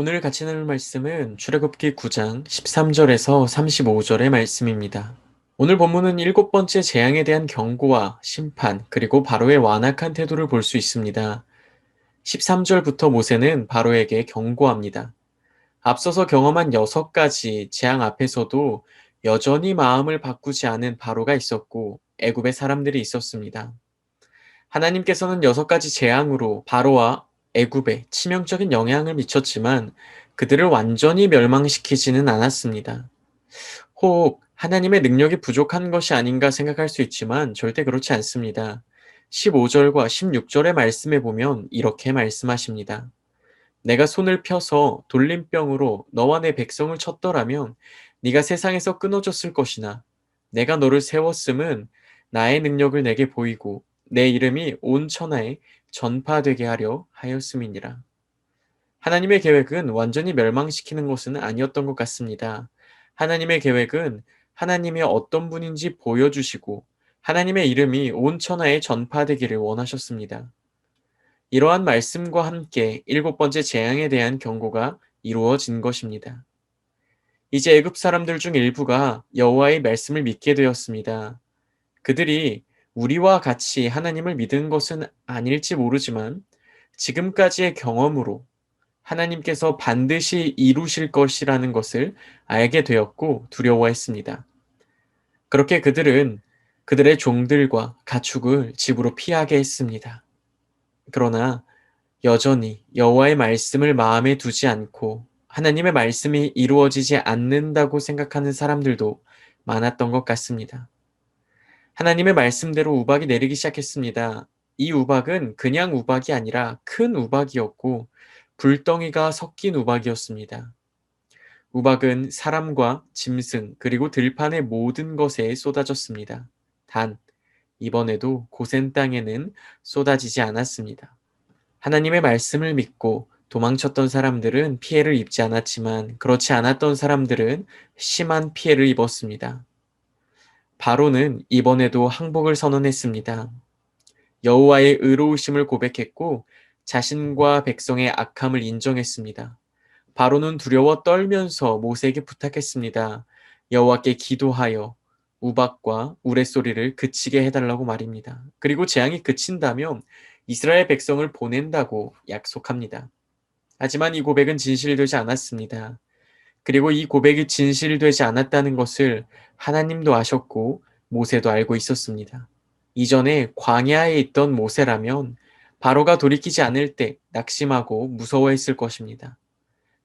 오늘 같이 나눌 말씀은 출애굽기 9장 13절에서 35절의 말씀입니다. 오늘 본문은 일곱 번째 재앙에 대한 경고와 심판, 그리고 바로의 완악한 태도를 볼 수 있습니다. 13절부터 모세는 바로에게 경고합니다. 앞서서 경험한 여섯 가지 재앙 앞에서도 여전히 마음을 바꾸지 않은 바로가 있었고 애굽의 사람들이 있었습니다. 하나님께서는 여섯 가지 재앙으로 바로와 애굽에 치명적인 영향을 미쳤지만 그들을 완전히 멸망시키지는 않았습니다. 혹 하나님의 능력이 부족한 것이 아닌가 생각할 수 있지만 절대 그렇지 않습니다. 15절과 16절의 말씀에 보면 이렇게 말씀하십니다. 내가 손을 펴서 돌림병으로 너와 내 백성을 쳤더라면 네가 세상에서 끊어졌을 것이나 내가 너를 세웠음은 나의 능력을 내게 보이고 내 이름이 온 천하에 전파되게 하려 하였음이니라. 하나님의 계획은 완전히 멸망시키는 것은 아니었던 것 같습니다. 하나님의 계획은 하나님이 어떤 분인지 보여주시고 하나님의 이름이 온 천하에 전파되기를 원하셨습니다. 이러한 말씀과 함께 일곱 번째 재앙에 대한 경고가 이루어진 것입니다. 이제 애굽 사람들 중 일부가 여호와의 말씀을 믿게 되었습니다. 그들이 우리와 같이 하나님을 믿은 것은 아닐지 모르지만 지금까지의 경험으로 하나님께서 반드시 이루실 것이라는 것을 알게 되었고 두려워했습니다. 그렇게 그들은 그들의 종들과 가축을 집으로 피하게 했습니다. 그러나 여전히 여호와의 말씀을 마음에 두지 않고 하나님의 말씀이 이루어지지 않는다고 생각하는 사람들도 많았던 것 같습니다. 하나님의 말씀대로 우박이 내리기 시작했습니다. 이 우박은 그냥 우박이 아니라 큰 우박이었고 불덩이가 섞인 우박이었습니다. 우박은 사람과 짐승 그리고 들판의 모든 것에 쏟아졌습니다. 단 이번에도 고센 땅에는 쏟아지지 않았습니다. 하나님의 말씀을 믿고 도망쳤던 사람들은 피해를 입지 않았지만 그렇지 않았던 사람들은 심한 피해를 입었습니다. 바로는 이번에도 항복을 선언했습니다. 여호와의 의로우심을 고백했고 자신과 백성의 악함을 인정했습니다. 바로는 두려워 떨면서 모세에게 부탁했습니다. 여호와께 기도하여 우박과 우레소리를 그치게 해달라고 말입니다. 그리고 재앙이 그친다면 이스라엘 백성을 보낸다고 약속합니다. 하지만 이 고백은 진실되지 않았습니다. 그리고 이 고백이 진실되지 않았다는 것을 하나님도 아셨고 모세도 알고 있었습니다. 이전에 광야에 있던 모세라면 바로가 돌이키지 않을 때 낙심하고 무서워했을 것입니다.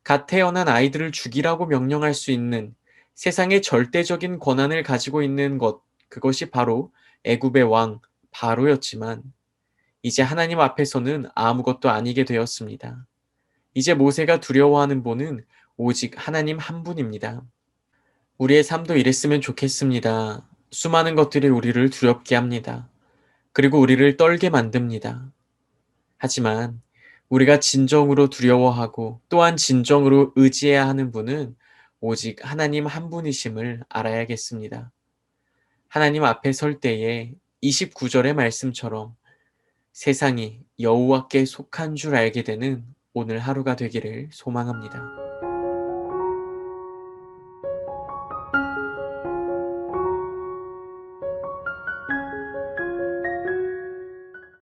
갓 태어난 아이들을 죽이라고 명령할 수 있는 세상의 절대적인 권한을 가지고 있는 것, 그것이 바로 애굽의 왕 바로였지만 이제 하나님 앞에서는 아무것도 아니게 되었습니다. 이제 모세가 두려워하는 분은 오직 하나님 한 분입니다. 우리의 삶도 이랬으면 좋겠습니다. 수많은 것들이 우리를 두렵게 합니다. 그리고 우리를 떨게 만듭니다. 하지만 우리가 진정으로 두려워하고 또한 진정으로 의지해야 하는 분은 오직 하나님 한 분이심을 알아야겠습니다. 하나님 앞에 설 때에 29절의 말씀처럼 세상이 여호와께 속한 줄 알게 되는 오늘 하루가 되기를 소망합니다.